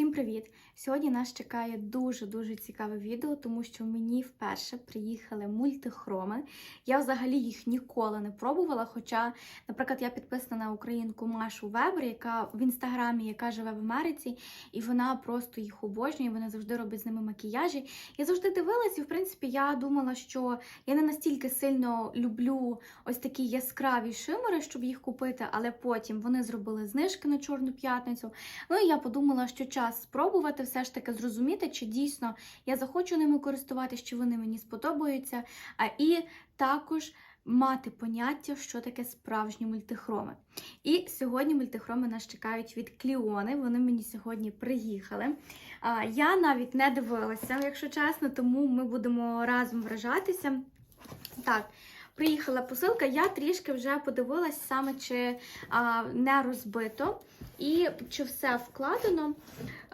Всім привіт! Сьогодні нас чекає дуже-дуже цікаве відео, тому що мені вперше приїхали мультихроми. Я взагалі їх ніколи не пробувала. Хоча, наприклад, я підписана на українку Машу Вебер, яка в інстаграмі, яка живе в Америці, і вона просто їх обожнює. Вона завжди робить з ними макіяжі. Я завжди дивилась, і в принципі я думала, що я не настільки сильно люблю ось такі яскраві шимери, щоб їх купити, але потім вони зробили знижки на Чорну п'ятницю. Ну і я подумала, що час спробувати все ж таки зрозуміти, чи дійсно я захочу ними користуватися, чи вони мені сподобаються. А і також мати поняття, що таке справжні мультихроми. І сьогодні мультихроми нас чекають від Кліони. Вони мені сьогодні приїхали. Я навіть не дивилася, якщо чесно, тому ми будемо разом вражатися. Так. Приїхала посилка, я трішки вже подивилась саме, чи а, не розбито і чи все вкладено.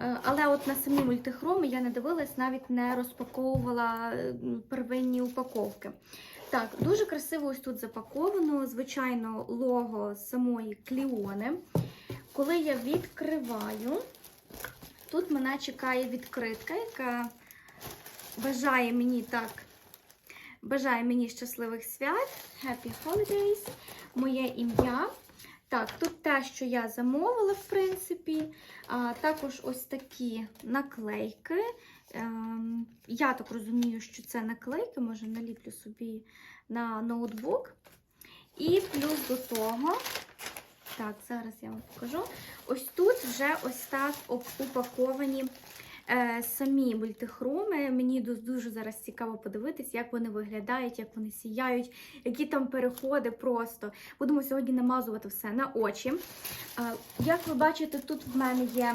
Е, Але от на самі мультихроми я не дивилась, навіть не розпаковувала первинні упаковки. Так, дуже красиво ось тут запаковано, звичайно, лого самої кліони. Коли я відкриваю, тут мене чекає відкритка, яка бажає мені так. Бажає мені щасливих свят, Happy Holidays, моє ім'я. Так, тут те, що я замовила, в принципі. А, Також ось такі наклейки. Ем, я так розумію, що це наклейки, може наліплю собі на ноутбук. І плюс до того, так, зараз я вам покажу. Ось тут вже ось так упаковані самі мультихроми. Мені дуже зараз цікаво подивитись, як вони виглядають, як вони сіяють, які там переходи просто. Будемо сьогодні намазувати все на очі. Е, як ви бачите, тут в мене є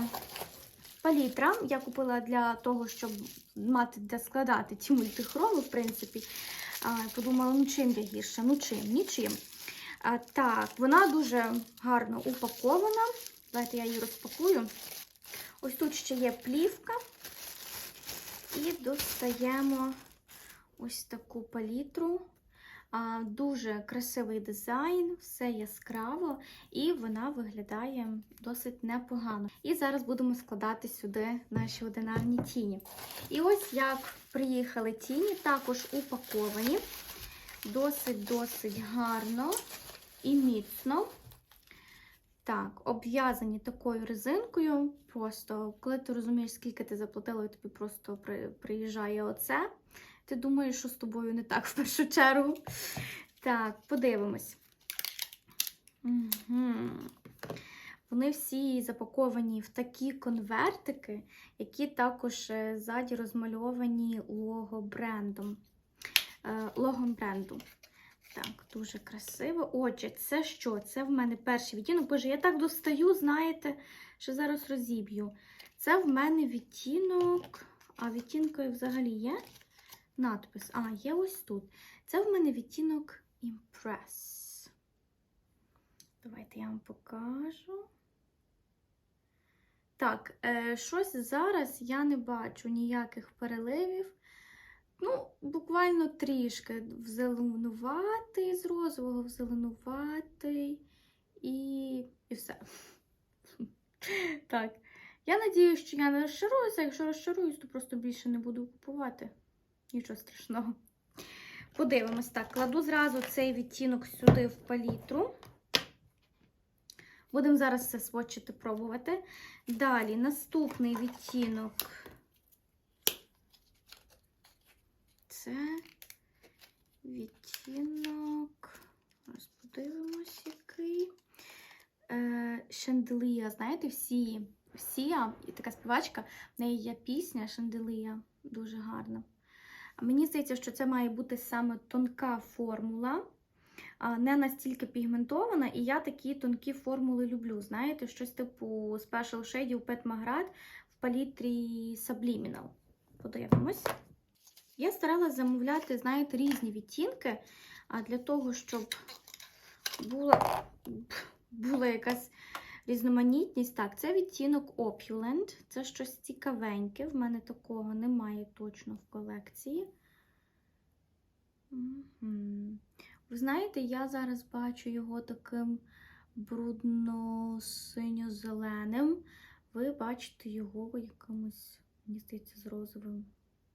палітра. Я купила для того, щоб мати де складати ці мультихроми, в принципі. Е, подумала, ну чим я гірша? Ну чим? Нічим. Так, вона дуже гарно упакована. Давайте я її розпакую. Ось тут ще є плівка. І достаємо ось таку палітру. Дуже красивий дизайн, все яскраво, і вона виглядає досить непогано. І зараз будемо складати сюди наші одинарні тіні. І ось як приїхали тіні, також упаковані. Досить-досить гарно і міцно. Так, обв'язані такою резинкою. Просто, коли ти розумієш, скільки ти заплатила, і тобі просто при, приїжджає оце. Ти думаєш, що з тобою не так в першу чергу. Так, подивимось. Угу. Вони всі запаковані в такі конвертики, які також е, ззаді розмальовані лого брендом. Е, логом бренду. Так, дуже красиво. Отже, це що? Це в мене перший відтінок. Боже, я так достаю, знаєте, що зараз розіб'ю. Це в мене відтінок. А відтінкою взагалі є надпис. А, є ось тут. Це в мене відтінок Impress. Давайте я вам покажу. Так, е, щось зараз я не бачу ніяких переливів. Ну, буквально трішки взеленуватий, з розового взеленуватий і і все. Так. Я надію, що я не розчаруюся. Якщо розчаруюсь, то просто більше не буду купувати. Нічого страшного. Подивимось так. Кладу зразу цей відтінок сюди в палітру. Будемо зараз все сводчити, пробувати. Далі наступний відтінок. Це відтінок. Зараз подивимось, який. Е, Шанделія. Знаєте, всі, всія, і така співачка, в неї є пісня Шанделія, дуже гарна. Мені здається, що це має бути саме тонка формула, не настільки пігментована, і я такі тонкі формули люблю. Знаєте, щось типу Special Shade Pet Magrat в палітрі Subliminal. Подивимось. Я старалася замовляти, знаєте, різні відтінки, а для того, щоб була була якась різноманітність. Так, це відтінок Opulent, це щось цікавеньке. В мене такого немає точно в колекції. Ви знаєте, я зараз бачу його таким брудно-синьо-зеленим. ви бачите його якимось, мені здається, з розовим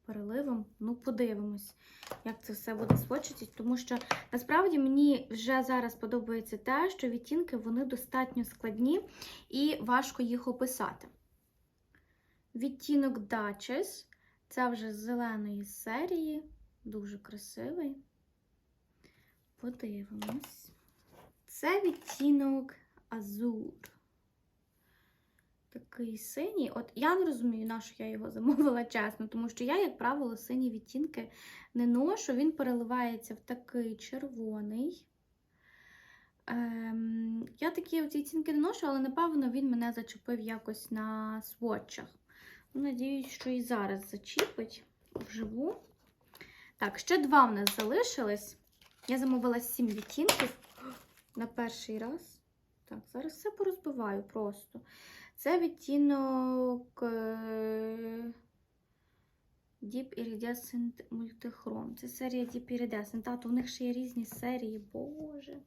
переливом. Ну, подивимось, як це все буде свочитись, тому що насправді мені вже зараз подобається те, що відтінки вони достатньо складні і важко їх описати. Відтінок Duchess, це вже з зеленої серії, дуже красивий. Подивимось. Це відтінок Азур. Такий синій. От я не розумію, на що я його замовила чесно, тому що я, як правило, сині відтінки не ношу. Він переливається в такий червоний. Ем, я такі оці відтінки не ношу, але напевно він мене зачепив якось на сводчах. Ну, Надіюсь, що і зараз зачіпить вживу. Так, ще два в нас залишились. Я замовила сім відтінків на перший раз. Так, зараз все порозбиваю просто. Це відтінок е, Deep Iridescent Multichrome. Це серія Deep Iridescent. Тато, у них ще є різні серії, боже.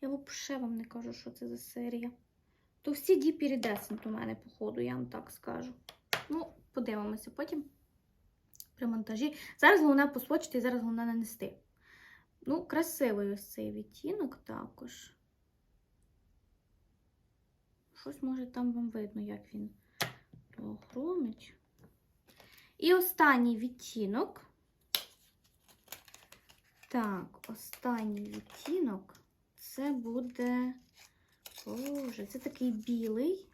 Я взагалі вам не кажу, що це за серія. То всі Deep Iridescent у мене, походу, я вам так скажу. Ну, подивимося потім при монтажі. Зараз головне посвочити і зараз головне нанести. Ну, красивий ось цей відтінок також. Щось, може, там вам видно, як він охромить. І останній відтінок. Так, останній відтінок це буде. Боже, це такий білий.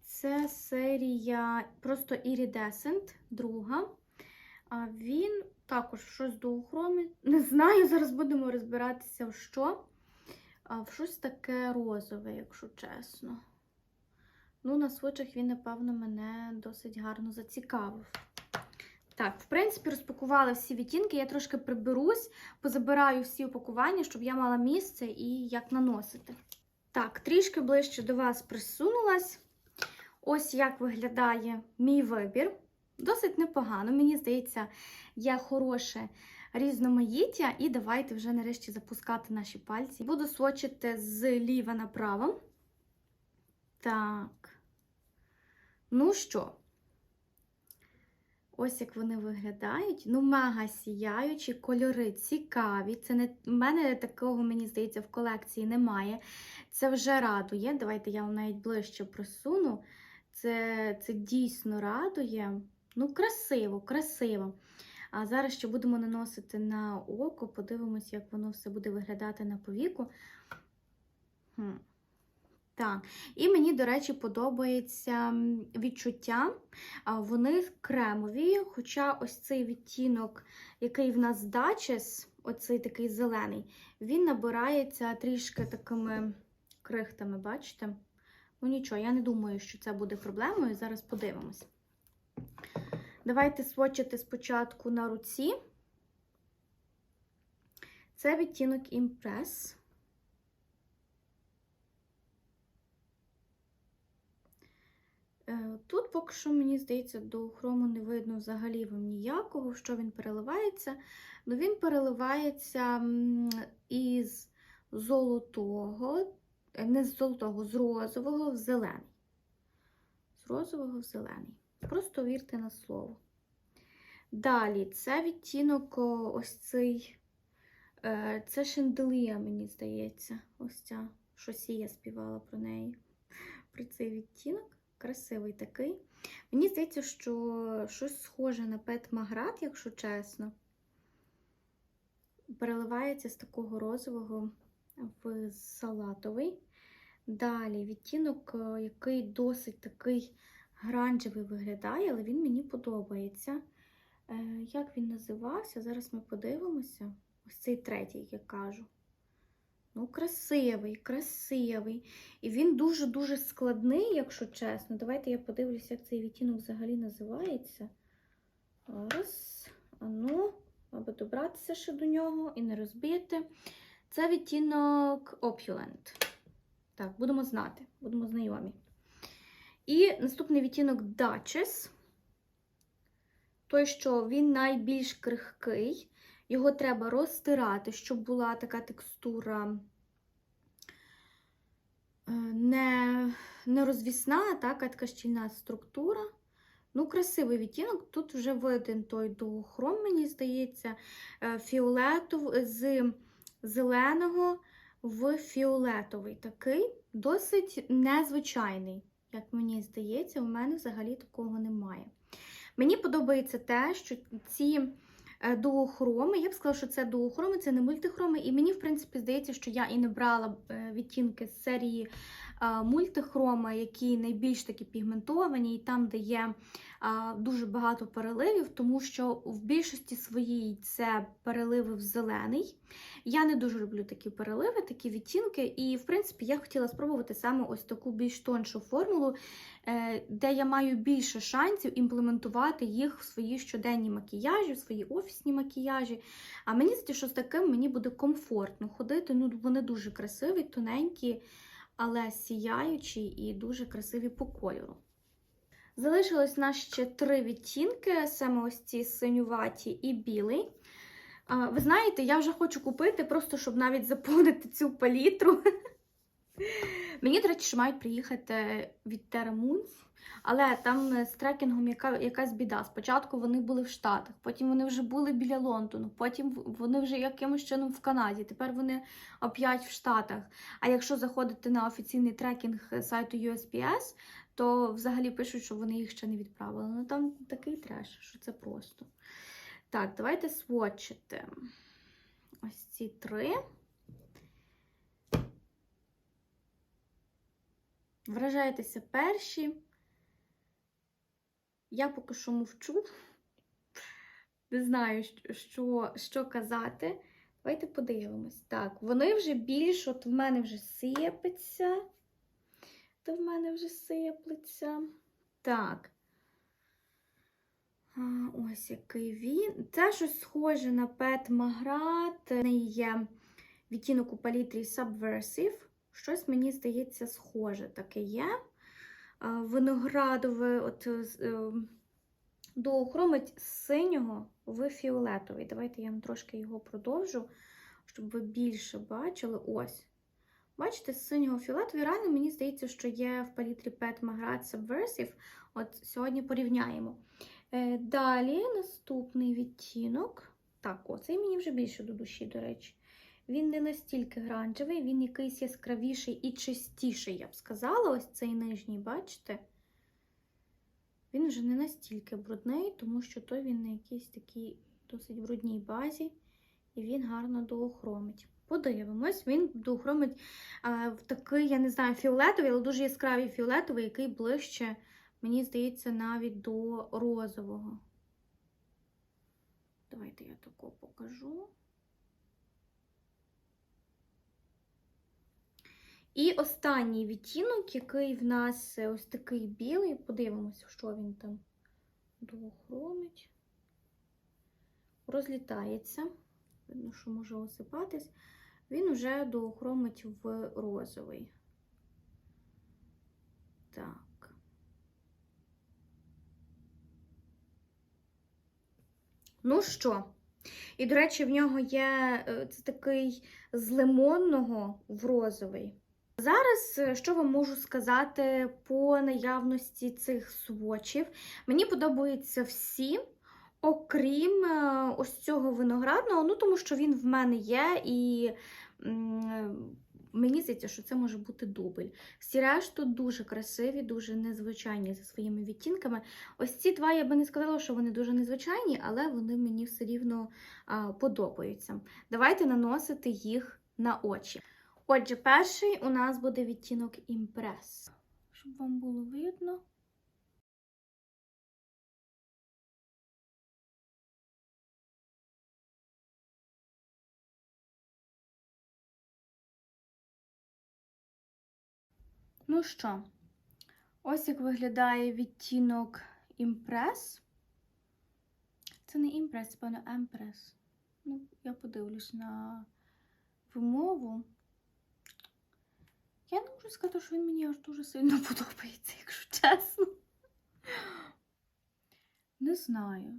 Це серія просто Iridescent, друга. А він також щось доохромить. Не знаю, зараз будемо розбиратися в що. А в щось таке розове, якщо чесно. Ну, на свочах він, напевно, мене досить гарно зацікавив. Так, в принципі, розпакували всі відтінки. Я трошки приберусь, позабираю всі упакування, щоб я мала місце і як наносити. Так, трішки ближче до вас присунулась. Ось як виглядає мій вибір. Досить непогано, мені здається, є хороше різноманіття. І давайте вже нарешті запускати наші пальці. Буду свочити з ліва направо. Так. Ну що, ось як вони виглядають. Ну, мега сіяючі, кольори цікаві. Це не в мене такого, мені здається, в колекції немає. Це вже радує. Давайте я вам навіть ближче просуну. Це, це дійсно радує. Ну, красиво, красиво. А зараз ще будемо наносити на око, подивимось, як воно все буде виглядати на повіку. Хм. Так, і мені, до речі, подобається відчуття. Вони кремові, хоча ось цей відтінок, який в нас Duchess, оцей такий зелений, він набирається трішки такими крихтами, бачите? Ну нічого, я не думаю, що це буде проблемою. Зараз подивимось. Давайте свочити спочатку на руці. Це відтінок Impress. Тут поки що, мені здається, до хрому не видно взагалі вам ніякого, що він переливається. Ну, він переливається із золотого, е, не з золотого, з розового в зелений. З розового в зелений. Просто вірте на слово. Далі, це відтінок ось цей, е, це шенделія, мені здається. Ось ця щось я співала про неї. Про цей відтінок. Красивий такий. Мені здається, що щось схоже на Пет Маград, якщо чесно. Переливається з такого розового в салатовий. Далі відтінок, який досить такий гранжевий виглядає, але він мені подобається. Як він називався? Зараз ми подивимося. Ось цей третій, як я кажу. Ну, красивий, красивий. І він дуже-дуже складний, якщо чесно. Давайте я подивлюся, як цей відтінок взагалі називається. Раз. А ну, аби добратися ще до нього і не розбити. Це відтінок Opulent. Так, будемо знати, будемо знайомі. І наступний відтінок Duchess. Той, що він найбільш крихкий. Його треба розтирати, щоб була така текстура е, не не розвісна, так, а така щільна структура. Ну, красивий відтінок. Тут вже виден той дуохром, мені здається, е, фіолетов з зеленого в фіолетовий. Такий досить незвичайний, як мені здається, у мене взагалі такого немає. Мені подобається те, що ці дуохроми, я б сказала, що це дуохроми, це не мультихроми. І мені, в принципі, здається, що я і не брала е, відтінки з серії е, мультихрома, які найбільш такі пігментовані, і там, де є дуже багато переливів, тому що в більшості своїй це переливи в зелений. Я не дуже люблю такі переливи, такі відтінки. І, в принципі, я хотіла спробувати саме ось таку більш тоншу формулу, е, де я маю більше шансів імплементувати їх в свої щоденні макіяжі, в свої офісні макіяжі. А мені здається, що з таким мені буде комфортно ходити. Ну, вони дуже красиві, тоненькі, але сіяючі і дуже красиві по кольору. Залишилось нас ще три відтінки, саме ось ці синюваті і білий. Ви знаєте, я вже хочу купити, просто щоб навіть заповнити цю палітру. Мені, до речі, що мають приїхати від Terra Moons, але там з трекінгом яка, якась біда. Спочатку вони були в Штатах, потім вони вже були біля Лондону, потім вони вже якимось чином в Канаді, тепер вони оп'ять в Штатах. А якщо заходити на офіційний трекінг сайту USPS, то взагалі пишуть, що вони їх ще не відправили. Ну там такий треш, що це просто. Так, давайте сводчити ось ці три. Вражайтеся перші. Я поки що мовчу. Не знаю, що, що казати. Давайте подивимось. Так, вони вже більш, от в мене вже сипеться. То в мене вже сиплеться. Так. Ось який він. Це щось схоже на Pet Magrat. В неї є відтінок у палітрі Subversive. Щось, мені здається, схоже таке є. Виноградове, от е, доохромить з синього в фіолетовий. Давайте я вам трошки його продовжу, щоб ви більше бачили. Ось. Бачите, з синього фіолетовий реально мені здається, що є в палітрі Pet Magrat Subversive. От сьогодні порівняємо. Е, Далі наступний відтінок. Так, оцей мені вже більше до душі, до речі. Він не настільки гранжевий, він якийсь яскравіший і чистіший, я б сказала. Ось цей нижній, бачите? Він вже не настільки брудний, тому що той він на якійсь такій досить брудній базі, і він гарно доохромить. Подивимось, він доохромить а, в такий, я не знаю, фіолетовий, але дуже яскравий фіолетовий, який ближче, мені здається, навіть до розового. Давайте я тако покажу. І останній відтінок, який в нас ось такий білий, подивимося, що він там доохромить. Розлітається. Видно, що може осипатись. Він вже доохромить в розовий. Так. Ну що? І, до речі, в нього є е, це такий з лимонного в розовий. Зараз е, що вам можу сказати по наявності цих свочів? Мені подобаються всі, окрім е, ось цього виноградного, ну тому що він в мене є, і мені здається, що це може бути дубль. Всі решту дуже красиві, дуже незвичайні за своїми відтінками. Ось ці два я би не сказала, що вони дуже незвичайні, але вони мені все рівно подобаються. Давайте наносити їх на очі. Отже, перший у нас буде відтінок імпрес. Щоб вам було видно. Ну що, ось як виглядає відтінок імпрес. Це не імпрес, це певно емпрес. Ну, я подивлюсь на вимову. Я не можу сказати, що він мені аж дуже сильно подобається, якщо чесно. Не знаю.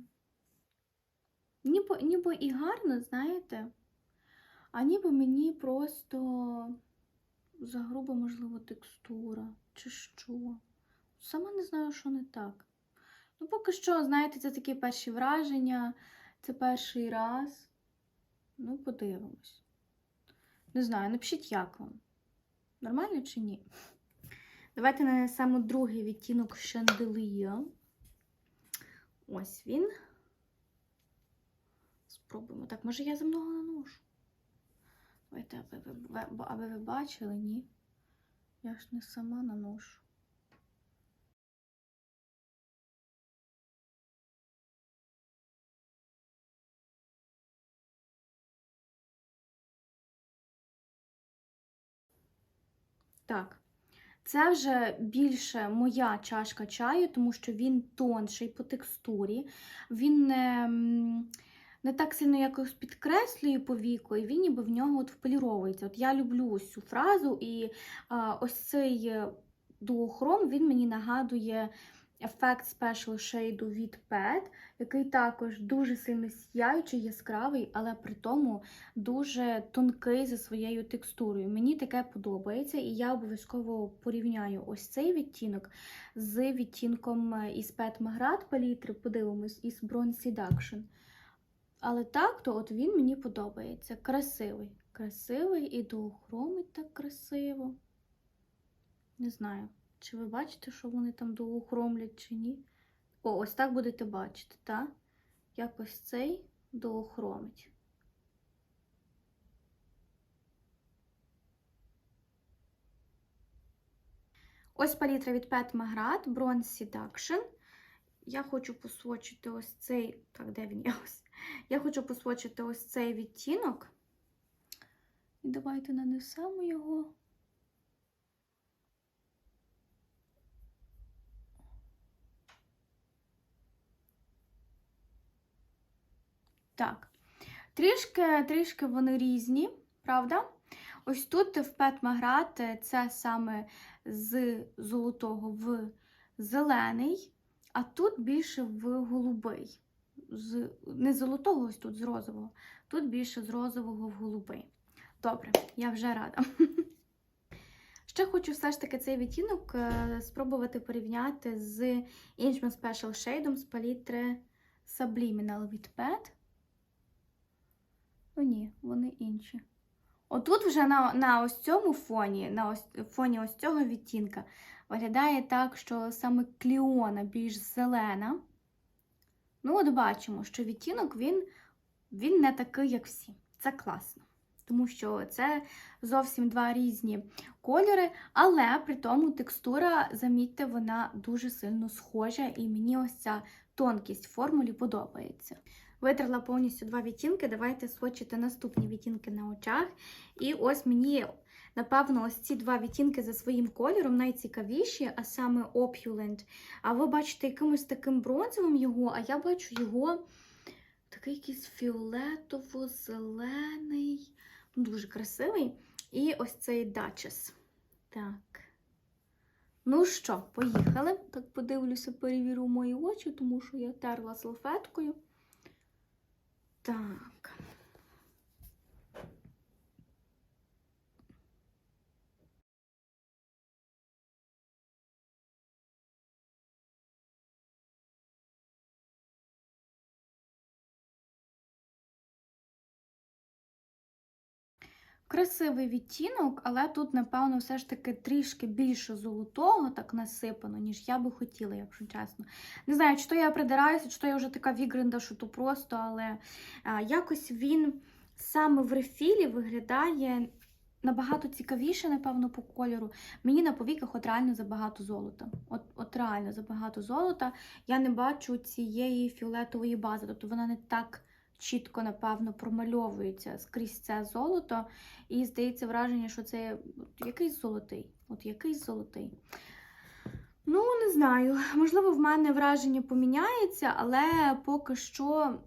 Ніби, ніби і гарно, знаєте, а ніби мені просто загруба, можливо, текстура, чи що. Сама не знаю, що не так. Ну, поки що, знаєте, це такі перші враження, це перший раз. Ну, подивимось. Не знаю, напишіть, як вам. Нормально чи ні? Давайте нанесемо другий відтінок Шанделія. Ось він. Спробуємо. Так, може я замного наношу? Давайте, аби ви, аби ви бачили, ні. Я ж не сама наношу. Так. Це вже більше моя чашка чаю, тому що він тонший по текстурі. Він не, не так сильно якось підкреслює повіку, і він ніби в нього от вполіровується. От я люблю ось цю фразу, і а, ось цей е, дуохром він мені нагадує ефект Special Shade від Pet, який також дуже сильно сяючий, яскравий, але при тому дуже тонкий за своєю текстурою. Мені таке подобається, і я обов'язково порівняю ось цей відтінок з відтінком із Pet Magrat палітри, подивимось, із Bronze Seduction. Але так, то от він мені подобається. Красивий. Красивий і доохромить так красиво. Не знаю, чи ви бачите, що вони там доохромлять чи ні. О, ось так будете бачити, так? Як ось цей доохромить. Ось палітра від Pet Magrat Bronze Seduction. Я хочу посвочити ось цей. Так, де він є ось? Я хочу посвочити ось цей відтінок. І давайте нанесемо його. Так. Трішки, трішки вони різні, правда? Ось тут в Pet Magrat це саме з золотого в зелений, а тут більше в голубий. З, не з золотого, ось тут з розового. Тут більше з розового в голубий. Добре, я вже рада. Ще хочу все ж таки цей відтінок е, спробувати порівняти з іншим Special Shade з палітри Subliminal від Pet. О, ні, вони інші. Отут вже на на ось цьому фоні, на ось, фоні ось цього відтінка, виглядає так, що саме кліона більш зелена. Ну, от бачимо, що відтінок він, він не такий, як всі. Це класно. Тому що це зовсім два різні кольори, але при тому текстура, замітьте, вона дуже сильно схожа, і мені ось ця тонкість формулі подобається. Витерла повністю два відтінки. Давайте свочити наступні відтінки на очах. І ось мені, напевно, ось ці два відтінки за своїм кольором найцікавіші, а саме Opulent. А ви бачите якимось таким бронзовим його, а я бачу його такий якийсь фіолетово-зелений, дуже красивий. І ось цей Duchess. Так. Ну що, поїхали. Так подивлюся, перевірю мої очі, тому що я терла салфеткою. Так. Красивий відтінок, але тут, напевно, все ж таки трішки більше золотого так насипано, ніж я би хотіла, якщо чесно. Не знаю, чи то я придираюся, чи то я вже така вігринда, що то просто, але а, якось він саме в рефілі виглядає набагато цікавіше, напевно, по кольору. Мені на повіках от реально забагато золота. От, от реально забагато золота. Я не бачу цієї фіолетової бази, тобто вона не так чітко, напевно, промальовується скрізь це золото. І здається враження, що це якийсь золотий. От якийсь золотий. Ну, не знаю. Можливо, в мене враження поміняється, але поки що,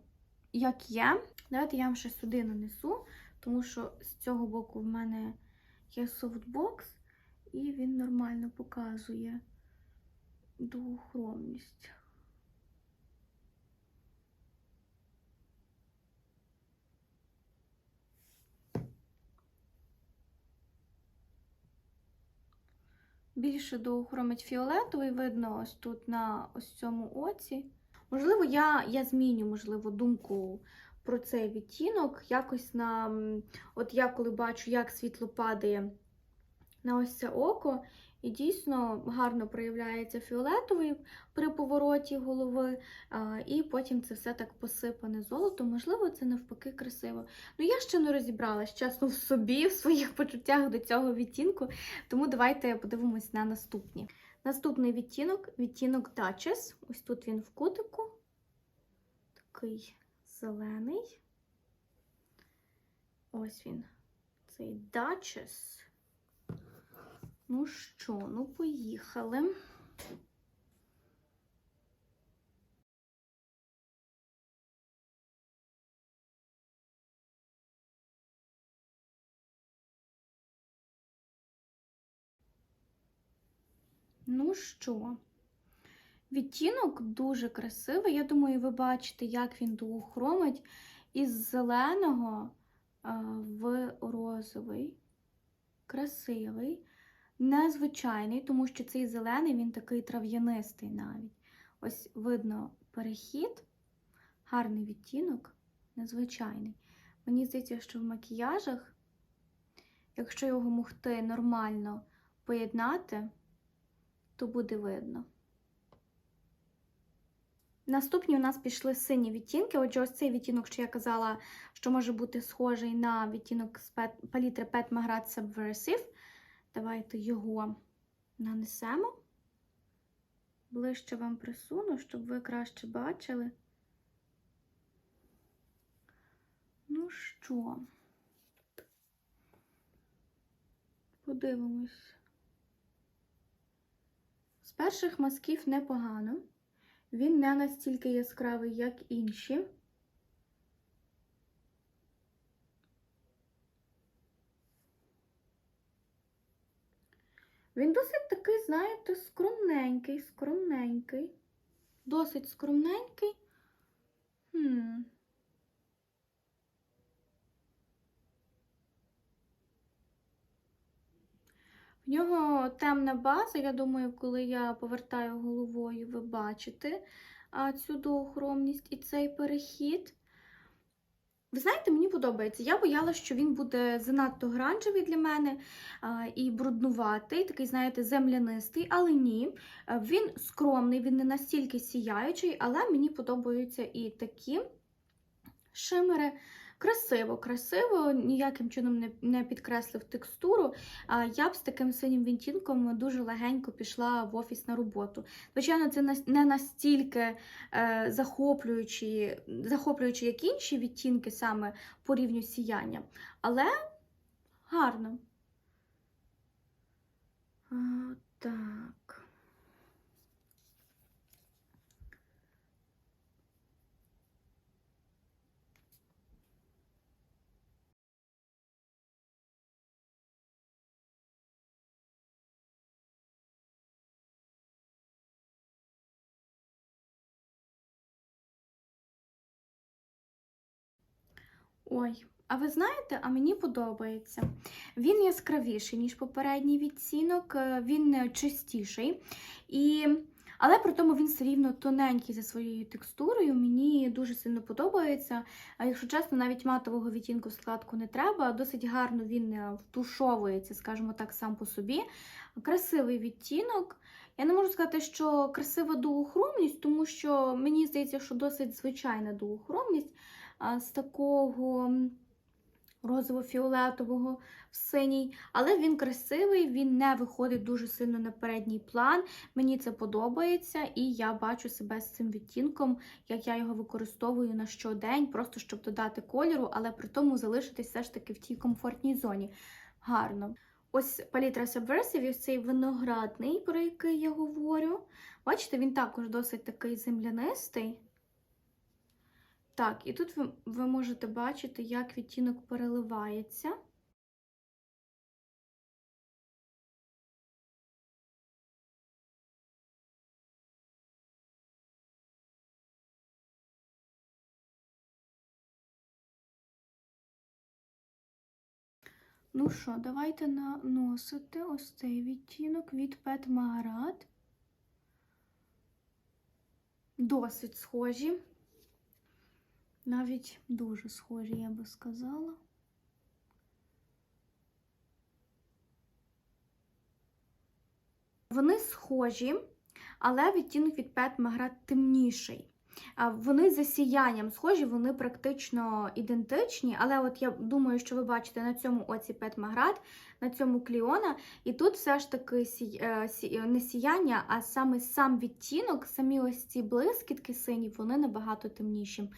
як є. Давайте я вам ще сюди нанесу, тому що з цього боку в мене є софтбокс, і він нормально показує двохромність. Більше доохромить фіолетовий, видно ось тут на ось цьому оці. Можливо, я, я зміню, можливо, думку про цей відтінок. Якось на. От я коли бачу, як світло падає на ось це око, і дійсно гарно проявляється фіолетовий при повороті голови, і потім це все так посипане золотом. Можливо, це навпаки красиво. Ну, я ще не розібралась, чесно, в собі, в своїх почуттях до цього відтінку, тому давайте подивимось на наступні. Наступний відтінок відтінок Duchess. Ось тут він в кутику. Такий зелений. Ось він. Цей Duchess. Ну що, ну поїхали. Ну що, відтінок дуже красивий. Я думаю, ви бачите, як він доохромить із зеленого в розовий. Красивий, незвичайний, тому що цей зелений він такий трав'янистий навіть. Ось видно перехід, гарний відтінок, незвичайний. Мені здається, що в макіяжах, якщо його могти нормально поєднати, то буде видно. Наступні у нас пішли сині відтінки. Отже, ось цей відтінок, що я казала, що може бути схожий на відтінок з палітри Pet Magrat Subversive. Давайте його нанесемо. Ближче вам присуну, щоб ви краще бачили. Ну що, подивимось. З перших мазків непогано. Він не настільки яскравий, як інші. Він досить такий, знаєте, скромненький, скромненький. Досить скромненький. Хм. В нього темна база, я думаю, коли я повертаю головою, ви бачите цю доохромність і цей перехід. Ви знаєте, мені подобається. Я боялася, що він буде занадто гранжевий для мене і бруднуватий, такий, знаєте, землянистий, але ні. Він скромний, він не настільки сіяючий, але мені подобаються і такі шимери. Красиво, красиво, ніяким чином не, підкреслив текстуру. Я б з таким синім відтінком дуже легенько пішла в офіс на роботу. Звичайно, це не настільки е, захоплюючі, захоплюючі, як інші відтінки саме по рівню сіяння, але гарно. Так. Ой, а ви знаєте, а мені подобається. Він яскравіший, ніж попередній відцінок, е, він е, чистіший. І... Але при тому він все рівно тоненький за своєю текстурою. Мені дуже сильно подобається. А якщо чесно, навіть матового відтінку в складку не треба. Досить гарно він е, втушовується, скажімо так, сам по собі. Красивий відтінок. Я не можу сказати, що красива дуохромність, тому що мені здається, що досить звичайна дуохромність з такого розово-фіолетового в синій, але він красивий, він не виходить дуже сильно на передній план. Мені це подобається, і я бачу себе з цим відтінком, як я його використовую на щодень, просто щоб додати кольору, але при тому залишитись все ж таки в тій комфортній зоні. Гарно. Ось палітра Subversive, ось цей виноградний, про який я говорю. Бачите, він також досить такий землянистий. Так, і тут ви, ви можете бачити, як відтінок переливається. Ну що, давайте наносити ось цей відтінок від Pet Magarat. Досить схожі. Навіть дуже схожі, я би сказала. Вони схожі, але відтінок від Pet Magrat темніший. Вони за сіянням схожі, вони практично ідентичні, але от я думаю, що ви бачите на цьому оці Pet Magrat, на цьому кліона, і тут все ж таки е, не сіяння, а саме сам відтінок, самі ось ці блискітки сині, вони набагато темніші.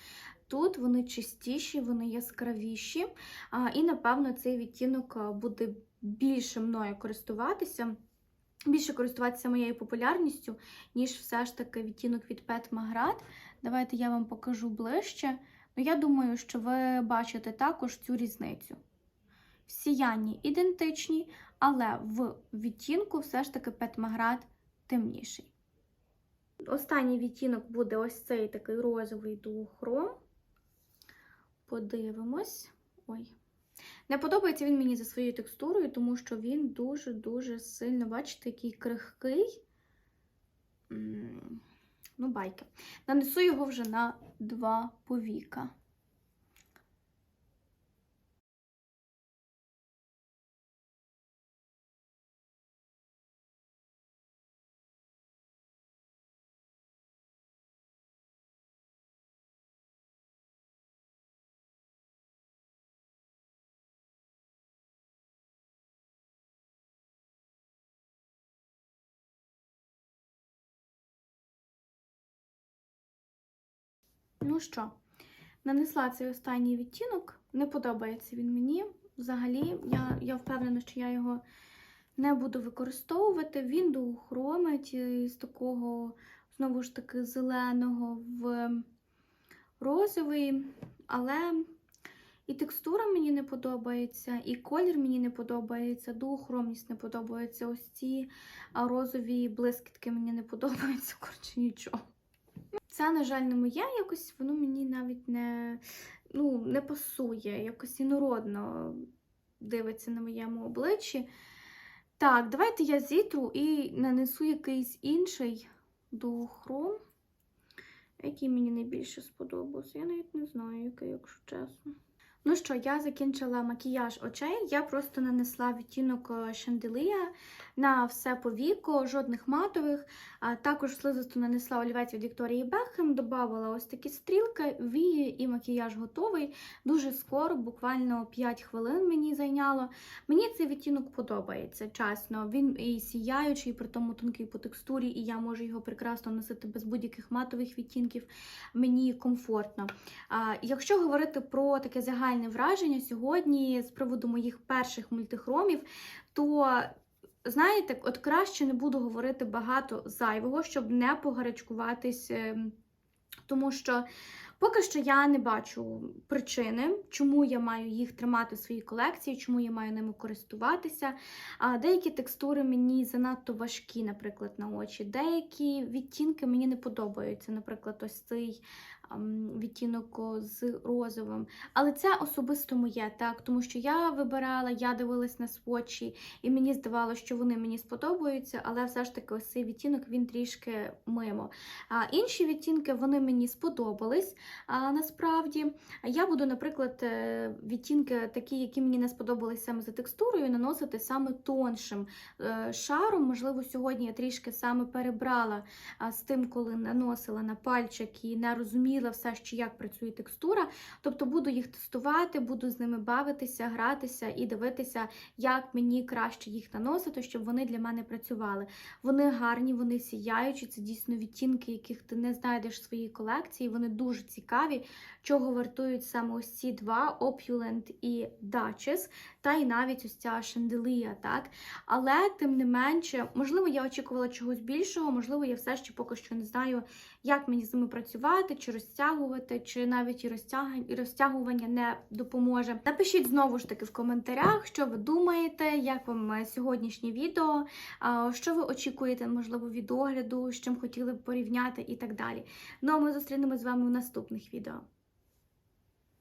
Тут вони чистіші, вони яскравіші, і, напевно, цей відтінок буде більше мною користуватися більше користуватися моєю популярністю, ніж все ж таки відтінок від Pet Magrat. Давайте я вам покажу ближче. Ну, я думаю, що ви бачите також цю різницю. В сіянні ідентичні, але в відтінку все ж таки Pet Magrat темніший. Останній відтінок буде ось цей такий розовий дуохром. Подивимось. Ой. Не подобається він мені за своєю текстурою, тому що він дуже-дуже сильно, бачите, який крихкий. Ну, байки. Нанесу його вже на два повіка. Ну що, нанесла цей останній відтінок, не подобається він мені. Взагалі, я я впевнена, що я його не буду використовувати. Він доухромить з такого, знову ж таки, зеленого в розовий, але і текстура мені не подобається, і колір мені не подобається, дуохромність не подобається. Ось ці розові блискітки мені не подобаються, коротше, нічого. Це, на жаль, не моє якось, воно мені навіть не ну, не пасує, якось інородно дивиться на моєму обличчі. Так, давайте я зітру і нанесу якийсь інший духром, який мені найбільше сподобався. Я навіть не знаю, який, якщо чесно. Ну що, я закінчила макіяж очей, я просто нанесла відтінок шанделія на все повіко, жодних матових. Також слизисту нанесла олівець від Вікторії Бекхем, додавала ось такі стрілки, вії і макіяж готовий. Дуже скоро, буквально 5 хвилин мені зайняло. Мені цей відтінок подобається, чесно. Він і сіяючий, при тому тонкий по текстурі, і я можу його прекрасно носити без будь-яких матових відтінків. Мені комфортно. Якщо говорити про таке загальне враження сьогодні з приводу моїх перших мультихромів, то знаєте, от краще не буду говорити багато зайвого, щоб не погарячкуватись, ем, тому що. Поки що я не бачу причини, чому я маю їх тримати в своїй колекції, чому я маю ними користуватися. Деякі текстури мені занадто важкі, наприклад, на очі. Деякі відтінки мені не подобаються. Наприклад, ось цей відтінок з розовим. Але це особисто моє, так, тому що я вибирала, я дивилась на свочі, і мені здавалося, що вони мені сподобаються, але все ж таки ось цей відтінок він трішки мимо. А Інші відтінки вони мені сподобались. А насправді я буду, наприклад, е, відтінки, такі, які мені не сподобались саме за текстурою, наносити саме тоншим е, шаром. Можливо, сьогодні я трішки саме перебрала з тим, коли наносила на пальчик і не розуміла зрозуміла все, що як працює текстура. Тобто буду їх тестувати, буду з ними бавитися, гратися і дивитися, як мені краще їх наносити, щоб вони для мене працювали. Вони гарні, вони сіяючі, це дійсно відтінки, яких ти не знайдеш в своїй колекції. Вони дуже цікаві, чого вартують саме ось ці два Opulent і Duchess, та й навіть ось ця шанделія. так? Але, тим не менше, можливо, я очікувала чогось більшого, можливо, я все ще поки що не знаю, як мені з ними працювати, чи розтягувати, чи навіть і розтягування не допоможе. Напишіть знову ж таки в коментарях, що ви думаєте, як вам сьогоднішнє відео, що ви очікуєте, можливо, від огляду, з чим хотіли б порівняти і так далі. Ну а ми зустрінемося з вами в наступних відео.